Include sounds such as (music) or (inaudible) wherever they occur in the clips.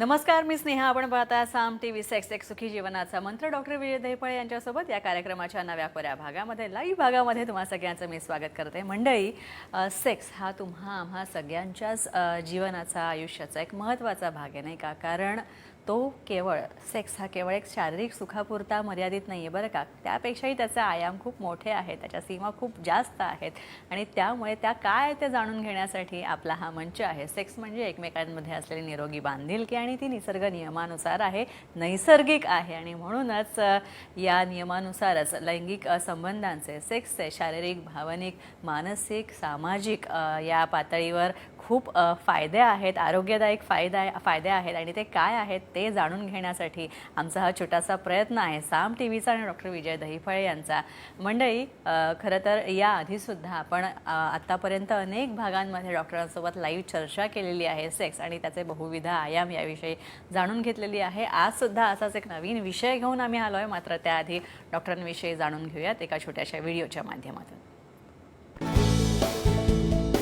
नमस्कार मी स्नेहा. आपण पाहता साम टी व्ही सेक्स एक सुखी जीवनाचा मंत्र. डॉक्टर विजय दहिपळे यांच्यासोबत या कार्यक्रमाच्या नव्या पर्या भागामध्ये लाईव्ह भागामध्ये तुम्हा सगळ्यांचं मी स्वागत करते. मंडळी सेक्स हा तुम्हा आम्हा सगळ्यांच्याच जीवनाचा आयुष्याचा एक महत्त्वाचा भाग आहे नाही का? कारण तो केवळ सेक्स हा केवळ एक शारीरिक सुखापुरता मर्यादित नाही आहे बरं का. त्यापेक्षाही त्याचे आयाम खूप मोठे आहेत त्याच्या सीमा खूप जास्त आहेत आणि त्यामुळे त्या काय ते जाणून घेण्यासाठी आपला हा मंच आहे. सेक्स म्हणजे एकमेकांमध्ये असलेली निरोगी बांधिलकी आणि ती निसर्ग नियमानुसार आहे नैसर्गिक आहे आणि म्हणूनच या नियमानुसारच लैंगिक संबंधांचे सेक्सचे शारीरिक भावनिक मानसिक सामाजिक या पातळीवर खूप फायदे आहेत आरोग्यदायक फायदा फायदे आहेत आणि ते काय आहेत ते जाणून घेण्यासाठी आमचा हा छोटासा प्रयत्न आहे. साम टी व्हीचा आणि डॉक्टर विजय दहीफळे यांचा. मंडळी खरं तर याआधीसुद्धा आपण आत्तापर्यंत अनेक भागांमध्ये डॉक्टरांसोबत लाईव्ह चर्चा केलेली आहे सेक्स आणि त्याचे बहुविध आयाम याविषयी जाणून घेतलेली आहे. आजसुद्धा असाच एक नवीन विषय घेऊन आम्ही आलो आहे मात्र त्याआधी डॉक्टरांविषयी जाणून घेऊयात एका छोट्याशा व्हिडिओच्या माध्यमातून.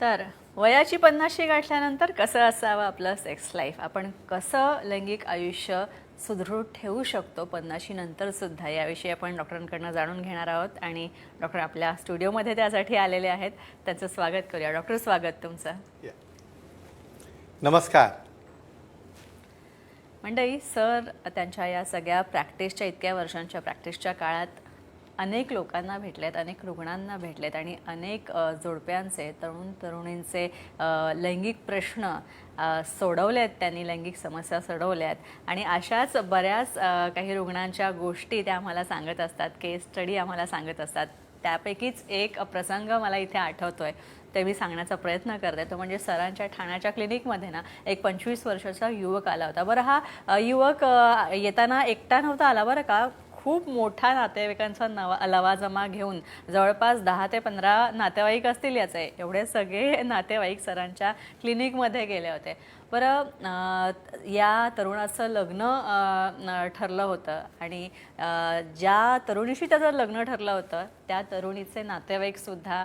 तर वयाची पन्नाशी गाठल्यानंतर कसं असावं आपलं सेक्स लाईफ आपण कसं लैंगिक आयुष्य सुदृढ ठेवू शकतो? पन्नाशी नंतर सुद्धा. याविषयी आपण डॉक्टरांकडनं जाणून घेणार आहोत आणि डॉक्टर आपल्या स्टुडिओमध्ये त्यासाठी आलेले आहेत. त्यांचं स्वागत करूया. डॉक्टर स्वागत तुमचं. नमस्कार. मंडळी सर त्यांच्या या सगळ्या प्रॅक्टिसच्या इतक्या वर्षांच्या प्रॅक्टिसच्या काळात अनेक लोकांना भेटलेत अनेक रुग्णांना भेटलेत आणि अनेक जोडप्यांचे तरुण तरुणींचे लैंगिक प्रश्न सोडवले आहेत त्यांनी लैंगिक समस्या सोडवल्यात. आणि अशाच बऱ्याच काही रुग्णांच्या गोष्टी त्या आम्हाला सांगत असतात केस स्टडी आम्हाला सांगत असतात. त्यापैकीच एक प्रसंग मला इथे आठवतोय. ते मी सांगण्याचा प्रयत्न करते. तो म्हणजे सरांच्या ठाण्याच्या क्लिनिकमध्ये ना एक पंचवीस वर्षाचा युवक आला होता. बरं हा युवक येताना एकटा नव्हता आला बरं का? खूप मोठा नातेवाईकांचा नवा लवाजमा घेऊन जवळपास दहा ते पंधरा नातेवाईक असतील याचे. एवढे सगळे नातेवाईक सरांच्या क्लिनिकमध्ये गेले होते. बरं या तरुणाचं लग्न ठरलं होतं आणि ज्या तरुणीशी त्याचं लग्न ठरलं होतं त्या तरुणीचे नातेवाईकसुद्धा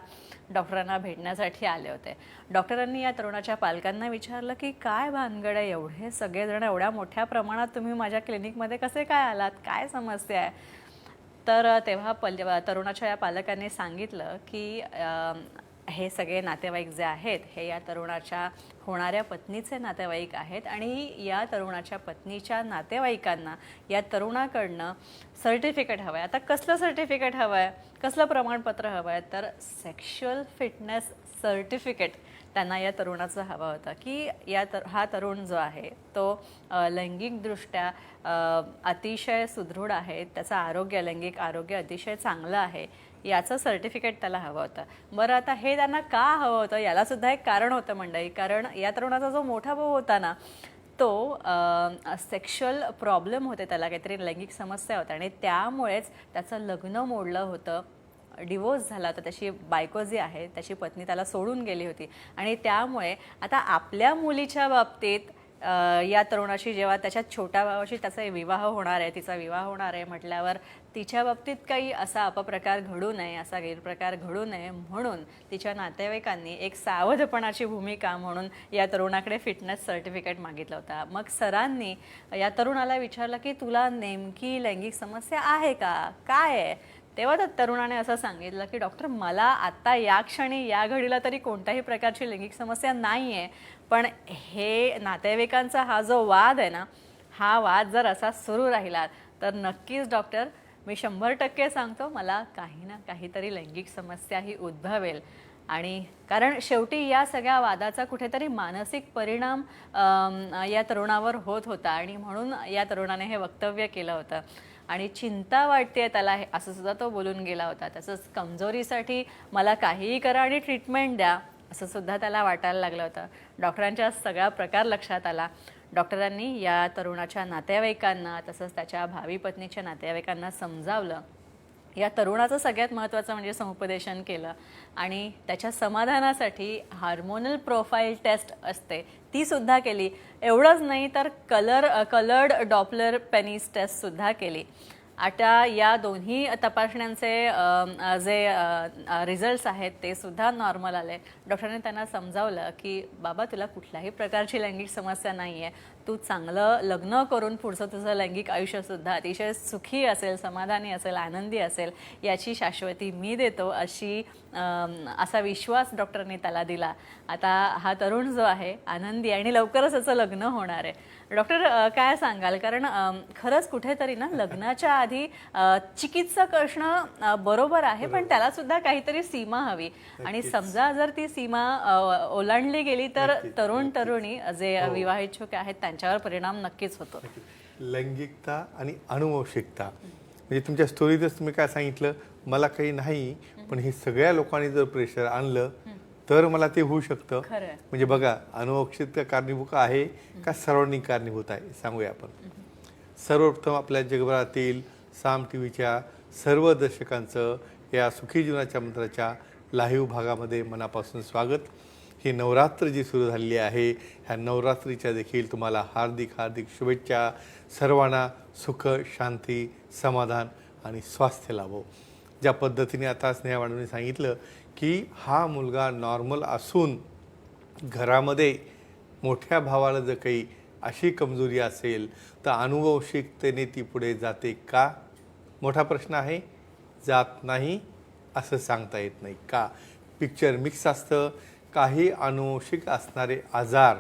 डॉक्टरांना भेटण्यासाठी आले होते. डॉक्टरांनी या तरुणाच्या पालकांना विचारलं की काय भानगड आहे एवढे? सगळेजण एवढ्या मोठ्या प्रमाणात तुम्ही माझ्या क्लिनिकमध्ये कसे काय आलात? काय समस्या आहे? तर तेव्हा पल तरुणाच्या या पालकांनी सांगितलं की हे सगळे नातेवाईक जे आहेत हे या तरुणाच्या होणाऱ्या पत्नीचे नातेवाईक आहेत आणि या तरुणाच्या पत्नीच्या नातेवाईकांना या तरुणाकडनं सर्टिफिकेट हवं आहे आता कसलं सर्टिफिकेट हवं आहे कसलं प्रमाणपत्र हवं आहे तर सेक्शुअल फिटनेस सर्टिफिकेट त्यांना या तरुणाचं हवं होतं की या तर हा तरुण जो आहे तो लैंगिकदृष्ट्या अतिशय सुदृढ आहे त्याचं आरोग्य लैंगिक आरोग्य अतिशय चांगलं आहे याचं सर्टिफिकेट त्याला हवं होतं. बरं आता हे त्यांना का हवं होतं यालासुद्धा एक कारण होतं मंडळी. कारण या तरुणाचा जो मोठा भाऊ होता ना तो सेक्शुअल प्रॉब्लेम होते त्याला काहीतरी लैंगिक समस्या होत्या. आणि त्यामुळेच त्याचं लग्न मोडलं होतं. डिवोर्स झाला होता. त्याची बायको जी आहे त्याची पत्नी त्याला सोडून गेली होती. आणि त्यामुळे आता आपल्या मुलीच्या बाबतीत या तरुणाशी जेव्हा त्याच्या छोट्या भावाशी त्याचा विवाह होणार आहे तिचा विवाह होणार आहे म्हटल्यावर तिच्या बाबतीत काही असा अपप्रकार घडू नये असा गैरप्रकार घडू नये म्हणून तिच्या नातेवाईकांनी एक सावधपणाची भूमिका म्हणून या तरुणाकडे फिटनेस सर्टिफिकेट मागितलं होता. मग सरांनी या तरुणाला विचारलं की तुला नेमकी लैंगिक समस्या आहे का? काय आहे? तेव्हा त्या तरुणाने असं सांगितलं की डॉक्टर मला आत्ता या क्षणी या घडीला तरी कोणत्याही प्रकारची लैंगिक समस्या नाही आहे पण हे नातेवाईकांचा हा जो वाद आहे ना हा वाद जर असा सुरू राहिला तर नक्कीच डॉक्टर मी शंभर टक्के सांगतो मला काही ना काहीतरी लैंगिक समस्या ही उद्भवेल. आणि कारण शेवटी या सगळ्या वादाचा कुठेतरी मानसिक परिणाम या तरुणावर होत होता आणि म्हणून या तरुणाने हे वक्तव्य केलं होतं. आणि चिंता वाटते त्याला हे असं सुद्धा तो बोलून गेला होता. तसंच कमजोरीसाठी मला काहीही करा आणि ट्रीटमेंट द्या असं सुद्धा त्याला वाटायला लागलं होतं. डॉक्टरांच्या सगळा प्रकार लक्षात आला. डॉक्टरांनी या तरुणाच्या नातेवाईकांना तसंच त्याच्या भावी पत्नीच्या नातेवाईकांना समजावलं. या तरुणाचं सगळ्यात महत्त्वाचं म्हणजे समुपदेशन केलं आणि त्याच्या समाधानासाठी हार्मोनल प्रोफाईल टेस्ट असते. ती सुद्धा केली. एवढंच नाही तर कलर कलर्ड डॉपलर पेनिस टेस्टसुद्धा केली. आता या दोन्ही तपासण्यांचे जे रिझल्ट्स आहेत ते सुद्धा नॉर्मल आले. डॉक्टरांनी त्यांना समजावलं की बाबा तुला कुठल्याही प्रकारची लैंगिक समस्या नाही आहे तू चांगलं लग्न करून पुढचं तुझं लैंगिक आयुष्यसुद्धा अतिशय सुखी असेल समाधानी असेल आनंदी असेल याची शाश्वती मी देतो अशी असा विश्वास डॉक्टरने त्याला दिला. आता हा तरुण जो आहे आनंदी आणि लवकरच त्याचं लग्न होणार आहे. डॉक्टर काय सांगाल? कारण खरंच कुठेतरी ना लग्नाच्या आधी चिकित्सक असणं बरोबर आहे पण त्याला सुद्धा काहीतरी सीमा हवी. आणि समजा जर ती सीमा ओलांडली गेली तर तरुण तरुणी जे विवाहिच्छुक आहेत त्यांच्यावर परिणाम नक्कीच होतो. लैंगिकता आणि अनुवंशिकता. म्हणजे तुमच्या स्टोरीतच तुम्ही काय सांगितलं मला काही नाही पण हे सगळ्या लोकांनी जर प्रेशर आणलं तर मला ते होऊ शकतं. म्हणजे बघा अनुवंशिकता कारणीभूत आहे का सर्वांनी कारणीभूत आहे? सांगूया आपण. सर्वप्रथम आपल्या जगभरातील साम टी व्हीच्या सर्व दर्शकांचं या सुखी जीवनाच्या मंत्राच्या लाईव्ह भागामध्ये मनापासून स्वागत. ही नवरात्र जी सुरू झालेली आहे ह्या नवरात्रीच्या देखील तुम्हाला हार्दिक हार्दिक शुभेच्छा. सर्वांना सुख शांती समाधान आणि स्वास्थ्य लाभो. ज्या पद्धतीने आता स्नेहा वाढवून सांगितलं की हा मुलगा नॉर्मल असून घरामध्ये मोठ्या भावाला जर काही अशी कमजोरी असेल तर अनुवंशिकतेने ती पुढे जाते का? मोठा प्रश्न आहे. जात नाही असं सांगता येत नाही. का? पिक्चर मिक्स असतं. काही अनुवंशिक असणारे आजार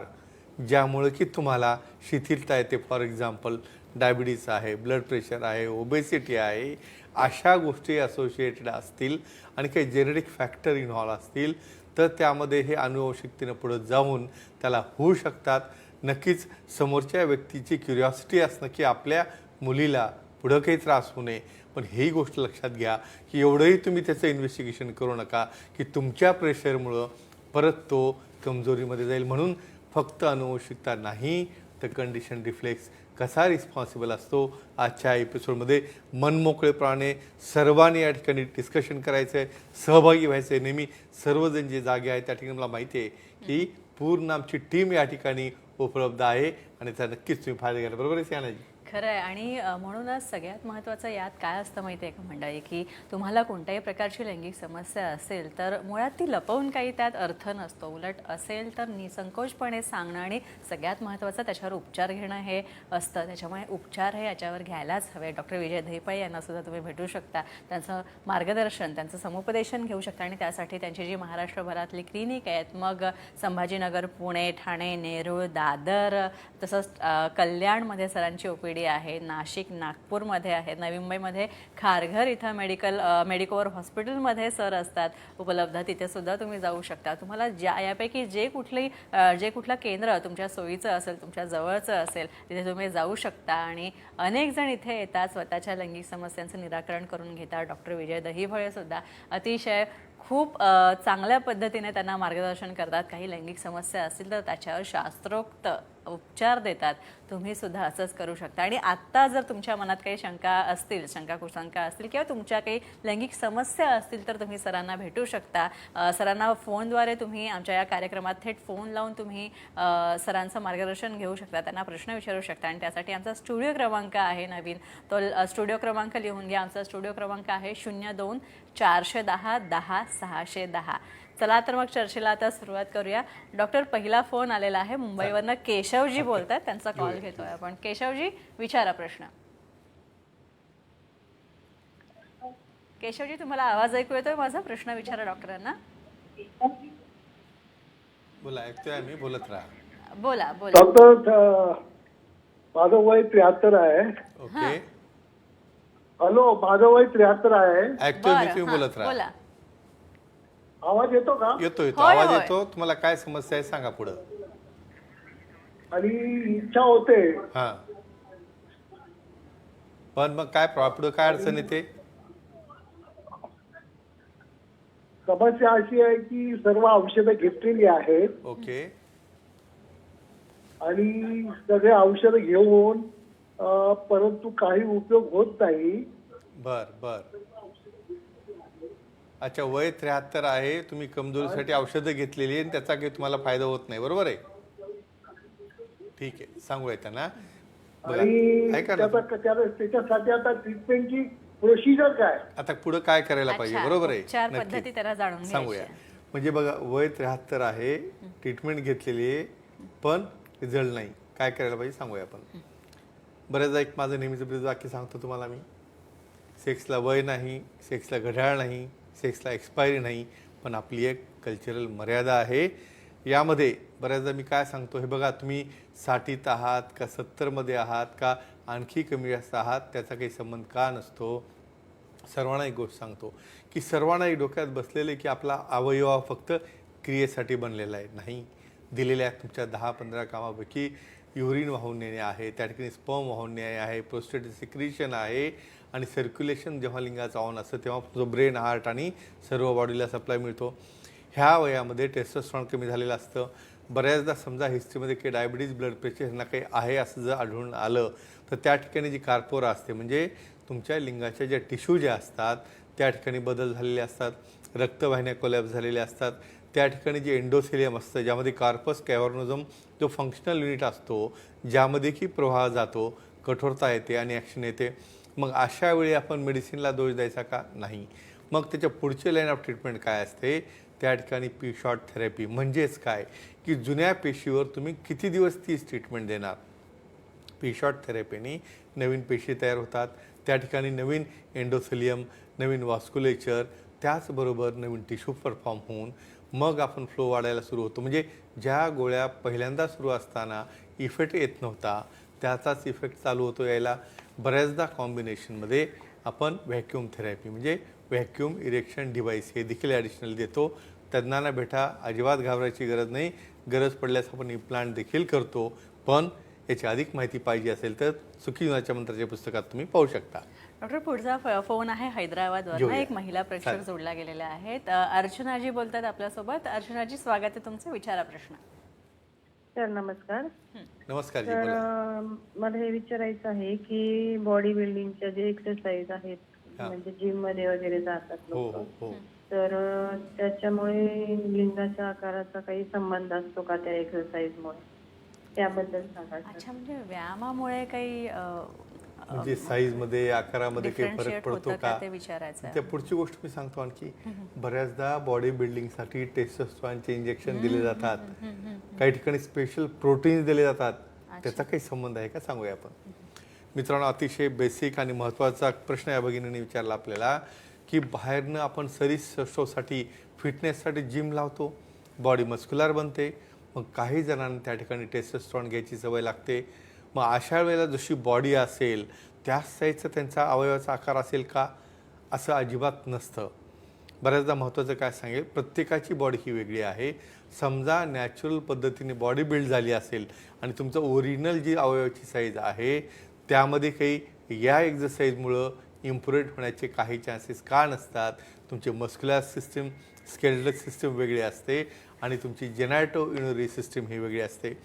ज्यामुळे की तुम्हाला शिथिलता येते. फॉर एक्झाम्पल डायबिटीस आहे ब्लड प्रेशर आहे ओबेसिटी आहे अशा गोष्टी असोसिएटेड असतील. आणि काही जेनेटिक फॅक्टर इन्व्हॉल्व असतील तर त्यामध्ये हे अनुवंशिकतेनं पुढं जाऊन त्याला होऊ शकतात. नक्कीच समोरच्या व्यक्तीची क्युरिऑसिटी असणं की आपल्या मुलीला पुढं काही त्रास होऊ नये. पण ही गोष्ट लक्षात घ्या की एवढंही तुम्ही त्याचं इन्व्हेस्टिगेशन करू नका की तुमच्या प्रेशरमुळं परत तो कमजोरीमध्ये जाईल. म्हणून फक्त अनुवंशिकता नाही तर कंडिशन रिफ्लेक्स कसा रिस्पॉन्सिबल असतो? आजच्या एपिसोडमध्ये मनमोकळेपणाने सर्वांनी या ठिकाणी डिस्कशन करायचं आहे सहभागी व्हायचं आहे नेहमी सर्वजण जे जागे आहेत त्या ठिकाणी मला माहिती आहे की पूर्ण आमची टीम या ठिकाणी उपलब्ध आहे आणि त्या नक्कीच तुम्ही फायदा घ्यायला बरोबर आहे सियानाजी? खरं आहे आणि म्हणूनच सगळ्यात महत्त्वाचं यात काय असतं माहिती आहे का मंडळी? की तुम्हाला कोणत्याही प्रकारची लैंगिक समस्या असेल तर मुळात ती लपवून काही त्यात अर्थ नसतो. उलट असेल तर निसंकोचपणे सांगणं आणि सगळ्यात महत्त्वाचं त्याच्यावर उपचार घेणं हे असतं. त्याच्यामुळे उपचार हे याच्यावर घ्यायलाच हवे. डॉक्टर विजय धैपाई यांनासुद्धा तुम्ही भेटू शकता. त्यांचं मार्गदर्शन त्यांचं समुपदेशन घेऊ शकता आणि त्यासाठी त्यांची जी महाराष्ट्रभरातली क्लिनिक आहेत मग संभाजीनगर पुणे ठाणे नेरूळ दादर तसंच कल्याणमध्ये सरांची ओपीडी आहे नाशिक नागपूरमध्ये आहे नवी मुंबईमध्ये खारघर इथं मेडिकल मेडिकोवर हॉस्पिटलमध्ये सर असतात उपलब्ध. तिथे सुद्धा तुम्ही जाऊ शकता. तुम्हाला ज्या यापैकी जे कुठली जे कुठलं केंद्र तुमच्या सोयीचं असेल तुमच्या जवळचं असेल तिथे तुम्ही जाऊ शकता. आणि अनेक जण इथे येतात स्वतःच्या लैंगिक समस्यांचं निराकरण करून घेतात. डॉक्टर विजय दहिफळेसुद्धा अतिशय खूप चांगल्या पद्धतीने त्यांना मार्गदर्शन करतात. काही लैंगिक समस्या असतील तर त्याच्यावर शास्त्रोक्त उपचार देतात तुम्ही सुद्धा असंच करू शकता. आणि आत्ता जर तुमच्या मनात काही शंका असतील शंका कुशंका असतील किंवा तुमच्या काही लैंगिक समस्या असतील तर तुम्ही सरांना भेटू शकता. सरांना फोनद्वारे तुम्ही आमच्या या कार्यक्रमात थेट फोन लावून तुम्ही सरांचं मार्गदर्शन घेऊ शकता त्यांना प्रश्न विचारू शकता. आणि त्यासाठी आमचा स्टुडिओ क्रमांक आहे नवीन. तो स्टुडिओ क्रमांक लिहून घ्या. आमचा स्टुडिओ क्रमांक आहे शून्य दोन चारशे दहा दहा सहाशे दहा. चला तर मग चर्चेला आता सुरुवात करूया. डॉक्टर पहिला फोन आलेला आहे मुंबईवरनं. केशवजी बोलतात त्यांचा कॉल घेतोय आपण. केशवजी विचारा प्रश्न. केशवजी तुम्हाला आवाज ऐकू येतोय? माझा प्रश्न विचारा डॉक्टरांना. बोला ऐकतोय आम्ही. बोलत राहा. बोला बोला. डॉक्टर अ, माझं वय त्र्याहत्तर आहे. ओके. हॅलो माझं वय त्र्याहत्तर आहे. ऐकतोय मी बरं, तुम्ही हां, बोलत राहा. बोला. आवाज येतो का? येतो येतो. होय, आवाज होय. येतो. तुम्हाला काय समस्या आहे सांगा पुढं. आणि इच्छा होते. हा. पण मग काय प्रॉ- पुढं काय अडचण येते? समस्या अशी आहे की सर्व औषधं घेतलेली आहेत. ओके. आणि सगळे औषधं घेऊन अं, परंतु काही उपयोग होत नाही. बर बर. अच्छा वय त्र्याहत्तर आहे तुम्ही कमजोरीसाठी औषधं घेतलेली आहे आणि त्याचा काही तुम्हाला फायदा होत नाही बरोबर आहे? ठीक आहे सांगूया त्यांना. बघा आणि ऐका ना त्याचा त्याला- त्याच्यासाठी आता ट्रीटमेंटची प्रोसिजर काय? आता पुढे काय करायला पाहिजे अच्छा, बरोबर आहे? उपचार नक्की. पद्धती त्याला जाणून सांगूया. घ्यायची म्हणजे बघा वय त्र्याहत्तर आहे ट्रीटमेंट घेतलेली आहे पण रिझल्ट नाही. काय करायला पाहिजे सांगूया आपण. बऱ्याचदा एक माझं नेहमीचं ब्रीद वाक्य सांगतो तुम्हाला मी. सेक्सला वय नाही सेक्सला घड्याळ नाही सेक्सला एक्सपायरी नाही पण आपली एक कल्चरल मर्यादा आहे. यामध्ये बऱ्याचदा मी काय सांगतो हे बघा तुम्ही साठीत आहात का सत्तरमध्ये आहात का आणखी कमी जास्त आहात त्याचा काही संबंध का नसतो? सर्वांना एक गोष्ट सांगतो की सर्वांना एक डोक्यात बसलेले की आपला अवयव हा फक्त क्रियेसाठी बनलेला आहे नाही. दिलेल्या तुमच्या दहा पंधरा कामापैकी युरिन वाहून नेणे आहे त्या ठिकाणी स्पर्म वाहून नेणे आहे प्रोस्टेट सिक्रिशन आहे आणि सर्क्युलेशन जेव्हा लिंगाचा ऑन असतं तेव्हा जो ब्रेन हार्ट आणि सर्व बॉडीला सप्लाय मिळतो. ह्या वयामध्ये टेस्टोस्ट्रॉन कमी झालेलं असतं. बऱ्याचदा समजा हिस्ट्रीमध्ये काही डायबिटीज ब्लड प्रेशर ह्यांना काही आहे असं जर आढळून आलं तर त्या ठिकाणी जी कार्पोरा असते म्हणजे तुमच्या लिंगाच्या ज्या टिश्यू ज्या असतात त्या ठिकाणी बदल झालेले असतात रक्तवाहिन्या कोलॅप्स झालेल्या असतात. त्या ठिकाणी जे एंडोसिलियम असतं ज्यामध्ये कार्पस कॅव्हर्नोझम जो फंक्शनल युनिट असतो ज्यामध्ये की प्रवाह जातो कठोरता येते आणि ॲक्शन येते. मग अशा वेळी आपण मेडिसिनला दोष द्यायचा का? नाही. मग त्याच्या पुढचे लाईन ऑफ ट्रीटमेंट काय असते? त्या ठिकाणी पी शॉर्ट थेरपी म्हणजेच काय? की जुन्या पेशीवर तुम्ही किती दिवस तीच ट्रीटमेंट देणार? पी शॉर्ट थेरपीने नवीन पेशी तयार होतात. त्या ठिकाणी नवीन एंडोसिलियम नवीन वॉस्क्युलेचर त्याचबरोबर नवीन टिश्यू परफॉर्म होऊन मग आपण फ्लो वाढायला सुरू होतो. म्हणजे ज्या गोळ्या पहिल्यांदा सुरू असताना इफेक्ट येत नव्हता त्याचाच इफेक्ट चालू होतो यायला. बऱ्याचदा कॉम्बिनेशनमध्ये आपण व्हॅक्यूम थेरपी म्हणजे व्हॅक्यूम इरेक्शन डिव्हाइस हे देखील ॲडिशनल देतो. तज्ज्ञांना भेटा अजिबात घाबरायची गरज नाही. गरज पडल्यास आपण इम्प्लांट देखील करतो. पण याची अधिक माहिती पाहिजे असेल तर सुखी जीवनाच्या मंत्राच्या पुस्तकात तुम्ही पाहू शकता. डॉक्टर पुढचा फोन आहे हैदराबादवर. एक महिला प्रेक्षक चालेल. जोडल्या गेलेल्या आहेत अर्चनाजी बोलतात आपल्यासोबत. अर्चनाजी स्वागत आहे तुमचं. विचारा प्रश्न. सर नमस्कार नमस्कार जी तर मला हे विचारायचं आहे की बॉडी बिल्डिंगच्या जे एक्सरसाइज आहेत हा. म्हणजे जिममध्ये वगैरे जातात हो लोक हो हो तर अं, त्याच्यामुळे लिंगाच्या आकाराचा काही संबंध असतो का त्या एक्सरसाइज मुळे त्याबद्दल सांगा सर. अच्छा म्हणजे व्यायामामुळे काही अ, म्हणजे साईजमध्ये आकारामध्ये काही फरक पडतो का ते विचारायचं. त्या पुढची गोष्ट मी सांगतो आणखी. बऱ्याचदा बॉडी बिल्डिंगसाठी टेस्टोस्ट्रॉनचे इंजेक्शन दिले जातात. काही ठिकाणी स्पेशल प्रोटीन्स दिले जातात. त्याचा काही संबंध आहे का? सांगूया आपण. मित्रांनो अतिशय बेसिक आणि महत्त्वाचा प्रश्न या भगिनीने विचारला आपल्याला की बाहेरनं आपण शरीरसाठी फिटनेससाठी जिम लावतो बॉडी मस्क्युलर बनते मग काही जणांना त्या ठिकाणी टेस्टोस्ट्रॉन घ्यायची सवय लागते मग अशा वेळेला जशी बॉडी असेल त्याच साईजचा त्यांचा अवयवाचा आकार असेल का? असं अजिबात नसतं. बऱ्याचदा महत्त्वाचं काय सांगेल प्रत्येकाची बॉडी ही वेगळी आहे. समजा नॅचरल पद्धतीने बॉडी बिल्ड झाली असेल आणि तुमचं ओरिजिनल जी अवयवाची साईज आहे त्यामध्ये काही या एक्झरसाईजमुळं इम्प्रुव्ह होण्याचे काही चान्सेस का नसतात? तुमची मस्क्युलर सिस्टीम स्केलेटल सिस्टीम वेगळी असते आणि तुमची जेनॅटो इन्युरी सिस्टीम ही वेगळी असते.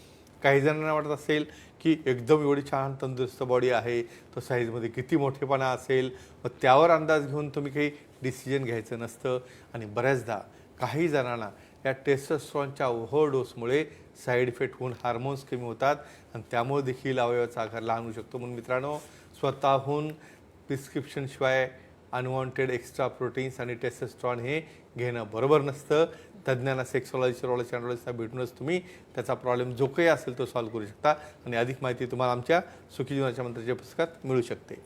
काही जणांना वाटत असेल की एकदम एवढी छान तंदुरुस्त बॉडी आहे तो साईजमध्ये किती मोठेपणा असेल मग त्यावर अंदाज घेऊन तुम्ही काही डिसिजन घ्यायचं नसतं. आणि बऱ्याचदा काही जणांना या टेस्टोस्ट्रॉनच्या ओव्हरडोसमुळे साईड इफेक्ट होऊन हार्मोन्स कमी होतात आणि त्यामुळे देखील अवयवाचा आकार लहान होऊ शकतो. म्हणून मित्रांनो स्वतःहून प्रिस्क्रिप्शनशिवाय अनवॉन्टेड एक्स्ट्रा प्रोटीन्स आणि टेस्टोस्ट्रॉन हे घेणं बरोबर नसतं. तज्ज्ञांना सेक्सॉलॉजी सेरोलॉजी अँड्रॉलॉजीचा भेटूनच तुम्ही त्याचा प्रॉब्लेम जो काही असेल तो सॉल्व्ह करू शकता आणि अधिक माहिती तुम्हाला आमच्या सुखी जीवनाच्या मंत्राच्या पुस्तकात मिळू शकते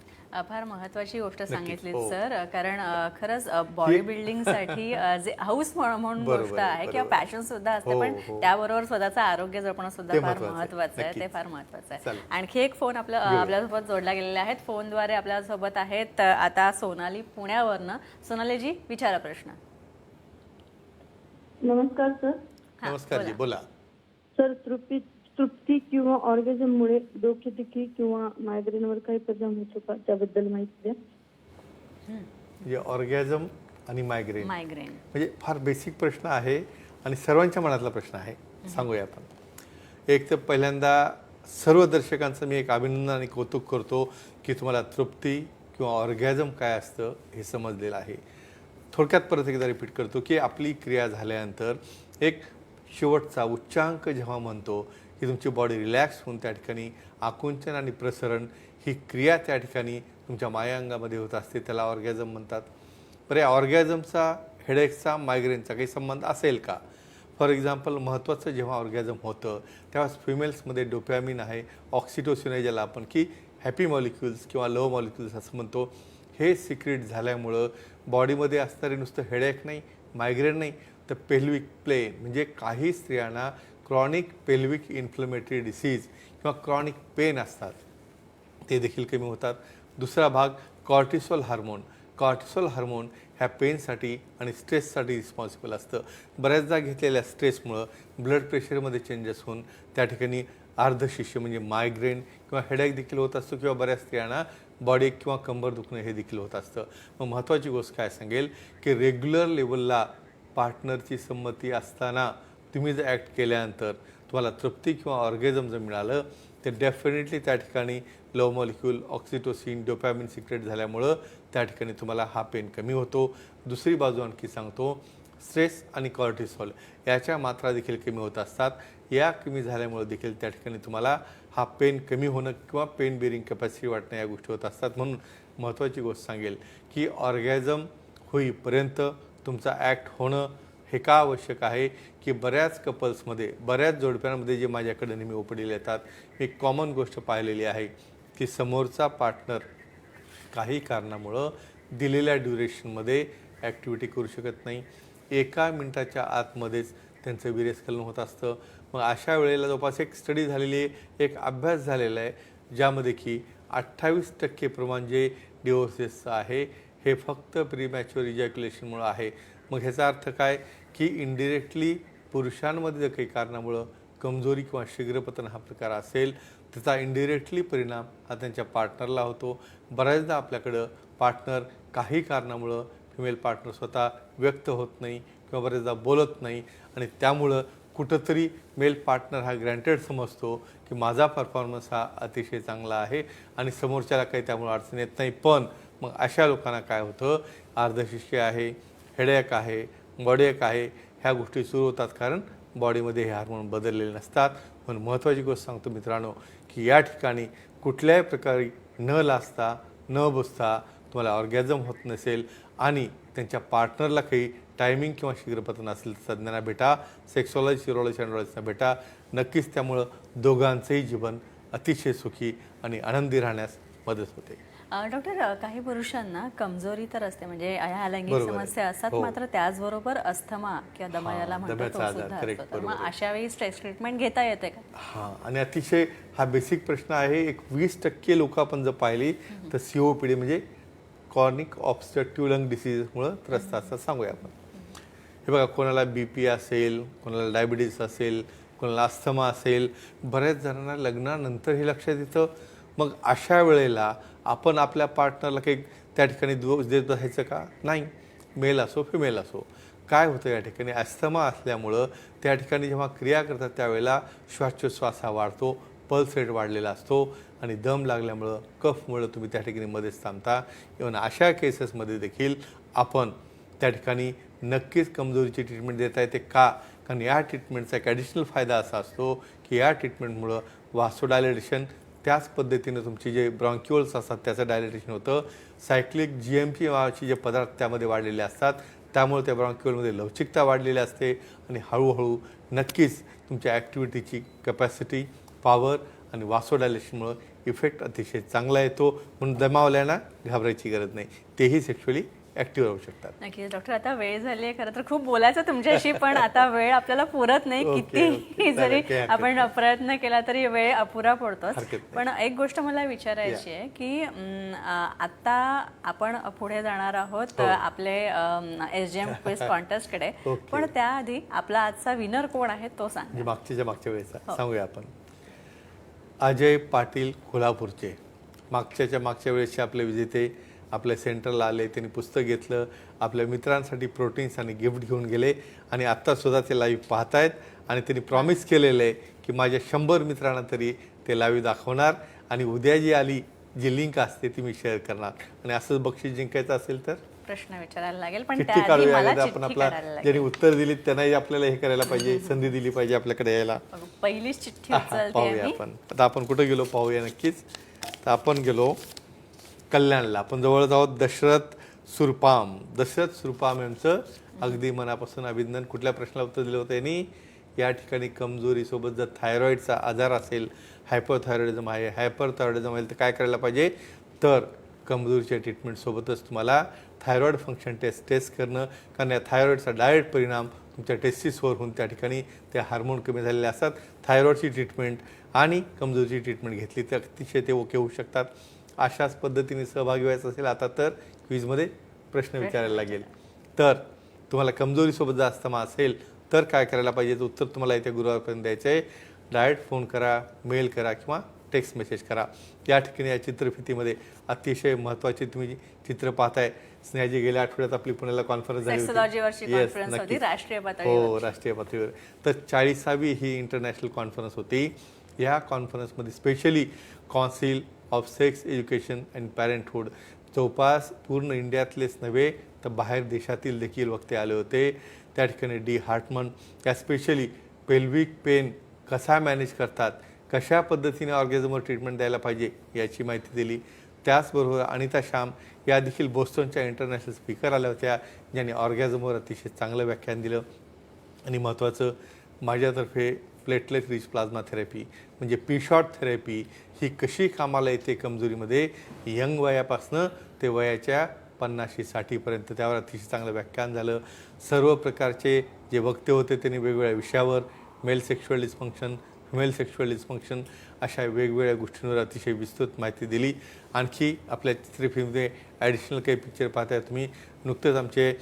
फार महत्वाची गोष्ट सांगितली हो. सर कारण खरंच बॉडी बिल्डिंगसाठी अ, जे हाऊस म्हणून गोष्ट आहे, आहे किंवा. पॅशन सुद्धा असते हो, पण हो. त्याबरोबर स्वतःचं आरोग्य जपणं सुद्धा फार महत्त्वाचं आहे. महत्वाचं आहे ते. फार महत्वाचं आहे. आणखी एक फोन आपल्या. आपल्यासोबत जोडल्या गेलेले आहेत फोनद्वारे आपल्यासोबत आहेत आता सोनाली पुण्यावरनं सोनालीजी विचारा प्रश्न नमस्कार सर. नमस्कार जी बोला. सर तृप्ती तृप्ती किंवा ऑर्गॅझममुळे डोकेदुखी किंवा मायग्रेनवर काही परिणाम होतो का? त्याबद्दल माहिती द्या. म्हणजे ऑर्गॅझम आणि मायग्रेन मायग्रेन म्हणजे फार बेसिक प्रश्न आहे आणि सर्वांच्या मनातला प्रश्न आहे. सांगूया आपण. एक तर पहिल्यांदा सर्व दर्शकांचं मी एक अभिनंदन आणि कौतुक करतो की तुम्हाला तृप्ती किंवा ऑर्गॅझम काय असतं हे समजलेलं आहे. थोडक्यात परत एकदा रिपीट करतो की आपली क्रिया झाल्यानंतर एक शेवटचा उच्चांक जेव्हा म्हणतो की तुमची बॉडी रिलॅक्स होऊन त्या ठिकाणी आकुंचन आणि प्रसरण ही क्रिया त्या ठिकाणी तुमच्या मायांगामध्ये होत असते. त्याला ऑर्गॅझम म्हणतात. बरे या ऑर्गॅझमचा हेडेकचा मायग्रेनचा काही संबंध असेल का? फॉर एक्झाम्पल महत्त्वाचं जेव्हा ऑर्गॅझम होतं तेव्हा फिमेल्समध्ये डोपॅमिन आहे ऑक्सिटोसिन आहे ज्याला आपण की हॅपी मॉलिक्युल्स किंवा लव मॉलिक्युल्स असं म्हणतो. हे सिक्रेट झाल्यामुळं बॉडीमध्ये असणारे नुसतं हेडेक नाही मायग्रेन नाही तर पेल्विक प्लेन म्हणजे काही स्त्रियांना क्रॉनिक पेल्विक इन्फ्लेमेटरी डिसीज किंवा क्रॉनिक पेन असतात. ते देखील कमी होतात. दुसरा भाग कॉर्टिसोल हार्मोन कॉर्टिसोल हार्मोन ह्या पेनसाठी आणि स्ट्रेससाठी रिस्पॉन्सिबल असतं. बऱ्याचदा घेतलेल्या स्ट्रेसमुळं ब्लड प्रेशरमध्ये चेंजेस होऊन त्या ठिकाणी अर्धशिष्य म्हणजे मायग्रेन किंवा हेडेक देखील होत असतो किंवा बऱ्याच स्त्रियांना बॉडी किंवा कंबर दुखणं हे देखील होत असतं. मग महत्त्वाची गोष्ट काय सांगेल की रेग्युलर लेवलला पार्टनरची संमती असताना तुम्ही जर ॲक्ट केल्यानंतर तुम्हाला तृप्ती किंवा ऑर्गेझम जर मिळालं तर डेफिनेटली त्या ठिकाणी love molecule oxytocin dopamine secrete झाल्यामुळं त्या ठिकाणी तुम्हाला हा पेन कमी होतो. दुसरी बाजू आणखी सांगतो स्ट्रेस आणि कॉर्टिसॉल याच्या मात्रा देखील कमी होत असतात. या कमी झाल्यामुळे देखील त्या ठिकाणी तुम्हाला हा पेन कमी होणं किंवा पेन बेरिंग कॅपॅसिटी वाटणं या गोष्टी होत असतात. म्हणून महत्त्वाची गोष्ट सांगेल की ऑर्गॅझम होईपर्यंत तुमचा ॲक्ट होणं हे का आवश्यक आहे? की बऱ्याच कपल्समध्ये बऱ्याच जोडप्यांमध्ये जे माझ्याकडे नेहमी ओपडीले येतात एक कॉमन गोष्ट पाहिलेली आहे की समोरचा पार्टनर काही कारणामुळं दिलेल्या ड्युरेशनमध्ये ॲक्टिव्हिटी करू शकत नाही. एका मिनटाच्या आतमध्येच त्यांचं विरेस्खलन होत असतं. मग अशा वेळेला जवळपास एक स्टडी झालेली आहे एक अभ्यास झालेला आहे ज्यामध्ये की अठ्ठावीस टक्के प्रमाण जे डिओसेसचं आहे हे फक्त प्रीमॅच्युअर इजॅक्युलेशनमुळं आहे. मग ह्याचा अर्थ काय? की इनडिरेक्टली पुरुषांमध्ये जर काही कारणामुळं कमजोरी किंवा शीघ्रपतन हा प्रकार असेल त्याचा इनडिरेक्टली परिणाम हा त्यांच्या पार्टनरला होतो. बऱ्याचदा आपल्याकडं पार्टनर काही कारणामुळं फिमेल पार्टनर स्वतः व्यक्त होत नाही किंवा बऱ्याचदा बोलत नाही आणि त्यामुळं कुठंतरी मेल पार्टनर हा ग्रँटेड समजतो की माझा परफॉर्मन्स हा अतिशय चांगला आहे आणि समोरच्याला काही त्यामुळे अडचण येत नाही. पण मग अशा लोकांना काय होतं? अर्धशिष्य आहे हेडेक आहे बॉडेक आहे ह्या गोष्टी सुरू होतात कारण बॉडीमध्ये हे हार्मोन बदललेले नसतात. पण महत्त्वाची गोष्ट सांगतो मित्रांनो की या ठिकाणी कुठल्याही प्रकारे न लाजता न बसता तुम्हाला ऑर्गॅझम होत नसेल आणि त्यांच्या पार्टनरला काही टायमिंग किंवा शीघ्रपतन असेल तर तज्ज्ञांना भेटा सेक्सॉलॉजी सिरोलॉजी अँड्रॉलॉजीना भेटा. नक्कीच त्यामुळं दोघांचंही जीवन अतिशय सुखी आणि आनंदी राहण्यास मदत होते. डॉक्टर काही पुरुषांना कमजोरी तर असते. म्हणजे ह्या लैंगिक बरोबर आहे. समस्या असतात हो. मात्र त्याचबरोबर अस्थमा किंवा दमायाला म्हणतो मग. अशा वेळी स्ट्रेस ट्रीटमेंट घेता येते का? हां आणि अतिशय हा बेसिक प्रश्न आहे. एक वीस टक्के लोक आपण जर पाहिली तर सीओ पी डी म्हणजे कॉर्निक ऑब्स्ट्रक्टिव्ह लंग डिसीजमुळं त्रस्त असतात सांगूया आपण. हे बघा कोणाला बी पी असेल कोणाला डायबिटीस असेल कोणाला अस्थमा असेल बऱ्याच जणांना लग्नानंतर हे लक्षात येतं. मग अशा वेळेला आपण आपल्या पार्टनरला काही त्या ठिकाणी दोष देत बसायचं का? नाही. मेल असो फिमेल असो. काय होतं या ठिकाणी? अस्थमा असल्यामुळं त्या ठिकाणी जेव्हा क्रिया करतात त्यावेळेला श्वासोच्छ्वास हा वाढतो पल्स रेट वाढलेला असतो आणि दम लागल्यामुळं कफमुळं तुम्ही त्या ठिकाणी मध्येच थांबता. इव्हन अशा केसेसमध्ये देखील आपण त्या ठिकाणी नक्कीच कमजोरीची ट्रीटमेंट देता येते का? कारण या ट्रीटमेंटचा एक ॲडिशनल फायदा असा असतो की या ट्रीटमेंटमुळं वासोडायलेटेशन त्याच पद्धतीनं तुमचे जे ब्रॉन्क्युअल्स असतात त्याचं डायलेटेशन होतं. सायक्लिक जी एम पी नावाचे जे पदार्थ त्यामध्ये वाढलेले असतात त्यामुळे त्या ब्रॉन्क्युअलमध्ये लवचिकता वाढलेली असते आणि हळूहळू नक्कीच तुमच्या ॲक्टिव्हिटीची कपॅसिटी पॉवर आणि वासोडायलेशनमुळं इफेक्ट अतिशय चांगला येतो. म्हणून दमावल्यानं घाबरायची गरज नाही. तेही सेक्च्युअली ॲक्टिव्ह राहू शकतात. डॉक्टर आता वेळ झाली आहे. खरं तर खूप बोलायचं तुमच्याशी पण आता वेळ आपल्याला पुरत नाही. किती. (laughs) जरी आपण प्रयत्न केला तरी वेळ अपुरा पडतोच. पण एक गोष्ट मला विचारायची आहे की आता आपण पुढे जाणार आहोत हो. आपले एस जी एम क्विज कॉन्टेस्टकडे. पण त्याआधी आपला आजचा विनर कोण आहे तो सांग. म्हणजे मागच्या हो. वेळेचा सांगूया आपण. अजय पाटील कोल्हापूरचे. मागच्याच्या मागच्या वेळेसचे आपले विजेते आपल्या सेंटरला आले त्यांनी पुस्तक घेतलं आपल्या मित्रांसाठी प्रोटीन्स आणि गिफ्ट घेऊन गेले आणि आत्तासुद्धा ते लाईव्ह पाहतायत आणि त्यांनी प्रॉमिस केलेलं आहे की माझ्या शंभर मित्रांना तरी ते लाईव्ह दाखवणार आणि उद्या जी आली जी लिंक असते ती मी शेअर करणार. आणि असंच बक्षीस जिंकायचं असेल तर? प्रश्न विचारायला लागेल पण चिठ्ठी काढूया आपण आपला ज्यांनी उत्तर दिली त्यांनाही आपल्याला हे करायला पाहिजे संधी दिली पाहिजे आपल्याकडे यायला. (laughs) पहिलीच चिठ्ठी पाहूया आपण. आता आपण कुठं गेलो? पाहूया नक्कीच. तर आपण गेलो कल्याणला. आपण जवळच आहोत दशरथ सुरपाम. दशरथ सुरपाम यांचं अगदी मनापासून अभिनंदन. कुठल्या प्रश्नाला उत्तर दिलं होतं यांनी? या ठिकाणी कमजोरीसोबत जर थायरॉईडचा आजार असेल हायपरथायरॉइडिझम आहे हायपरथायरॉइडिझम आहे तर काय करायला पाहिजे? तर कमजोरीच्या ट्रीटमेंटसोबतच तुम्हाला थायरॉईड फंक्शन टेस्ट टेस्ट करणं. कारण या थायरॉईडचा डायरेक्ट परिणाम तुमच्या टेस्टिसवर होऊन त्या ठिकाणी ते हार्मोन कमी झालेले असतात. थायरॉईडची ट्रीटमेंट आणि कमजोरीची ट्रीटमेंट घेतली तर अतिशय ते ओके होऊ शकतात. अशाच पद्धतीने सहभागी व्हायचं असेल आता तर क्विजमध्ये प्रश्न विचारायला लागेल. तर तुम्हाला कमजोरीसोबत जर अस्थमा असेल तर काय करायला पाहिजे? तर उत्तर तुम्हाला येत्या गुरुवारपर्यंत द्यायचं आहे डायरेक्ट फोन करा मेल करा किंवा टेक्स्ट मेसेज करा. या ठिकाणी या चित्रफितीमध्ये अतिशय महत्त्वाचे तुम्ही चित्र पाहताय. स्नेहाजी गेल्या आठवड्यात आपली पुण्याला कॉन्फरन्स झाली. राष्ट्रीय पातळीवर. हो राष्ट्रीय पातळीवर. तर चाळीसावी ही इंटरनॅशनल कॉन्फरन्स होती. या कॉन्फरन्समध्ये specially council of sex education and parenthood जवळपास पूर्ण इंडियातलेच नव्हे तर बाहेर देशातील देखील वक्ते आले होते. त्या ठिकाणी डी हार्टमन या स्पेशली पेल्विक पेन कसा मॅनेज करतात कशा पद्धतीने ऑर्गेझमवर ट्रीटमेंट द्यायला पाहिजे याची माहिती दिली. त्याचबरोबर अनिता श्याम या देखील बोस्टनच्या इंटरनॅशनल स्पीकर आल्या होत्या ज्यांनी ऑर्गॅझमवर अतिशय चांगलं व्याख्यान दिलं. आणि महत्त्वाचं माझ्यातर्फे प्लेटलेट रिच प्लाझ्मा थेरपी म्हणजे पी शॉर्ट थेरपी ही कशी कामाला येते कमजोरीमध्ये? यंग वयापासनं ते वयाच्या पन्नाशी साठीपर्यंत त्यावर अतिशय चांगलं व्याख्यान झालं. सर्व प्रकारचे जे वक्ते होते त्यांनी वेगवेगळ्या विषयावर male sexual dysfunction female sexual dysfunction अशा वेगवेगळ्या गोष्टींवर अतिशय विस्तृत माहिती दिली. आणखी आपल्या चित्रफिल्ममध्ये ॲडिशनल काही पिक्चर पाहताय तुम्ही. नुकतेच आमचे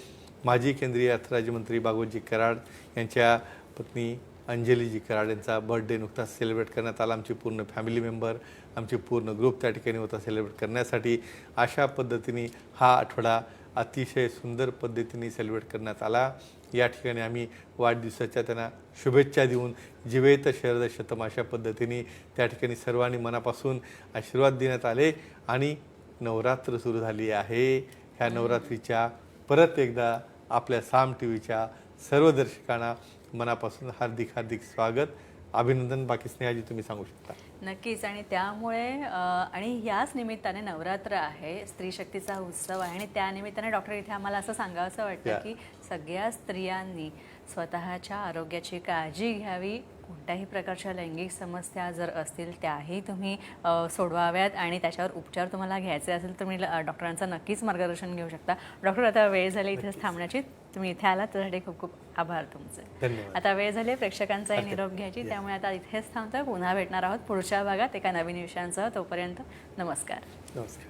माजी केंद्रीय अर्थराज्यमंत्री भागवतजी कराड यांच्या पत्नी अंजलीजी कराडेंचा बर्थडे नुकताच सेलिब्रेट करण्यात आला. आमची पूर्ण फॅमिली मेंबर आमची पूर्ण ग्रुप त्या ठिकाणी होता सेलिब्रेट करण्यासाठी. अशा पद्धतीने हा आठवडा अतिशय सुंदर पद्धतीने सेलिब्रेट करण्यात आला. या ठिकाणी आम्ही वाढदिवसाच्या त्यांना शुभेच्छा देऊन जिवेत शरद शतम अशा पद्धतीने त्या ठिकाणी सर्वांनी मनापासून आशीर्वाद देण्यात आले आणि नवरात्र सुरू झाली आहे. ह्या नवरात्रीच्या परत एकदा आपल्या साम टी व्हीच्या सर्व दर्शकांना मनापासून हार्दिक हार्दिक स्वागत. अभिनंदन बाकी स्नेहाजी तुम्ही सांगू शकता. नक्कीच. आणि त्यामुळे आणि याच निमित्ताने नवरात्र आहे स्त्री शक्तीचा उत्सव आहे. आणि त्या निमित्ताने डॉक्टर इथे आम्हाला असं सांगावंसं वाटतं Yeah. की सगळ्या स्त्रियांनी स्वतःच्या आरोग्याची काळजी घ्यावी. कोणत्याही प्रकारच्या लैंगिक समस्या जर असतील त्याही तुम्ही सोडवाव्यात. आणि त्याच्यावर उपचार तुम्हाला घ्यायचे असेल तुम्ही डॉक्टरांचं नक्कीच मार्गदर्शन घेऊ शकता. डॉक्टर आता वेळ झाली इथेच थांबण्याची. तुम्ही इथे आलात त्यासाठी खूप खूप आभार तुमचे. आता वेळ झाली प्रेक्षकांचाही. निरोप घ्यायची. त्यामुळे आता इथेच थांबतोय. पुन्हा भेटणार आहोत पुढच्या भागात एका नवीन विषयांसह तोपर्यंत नमस्कार. नमस्कार.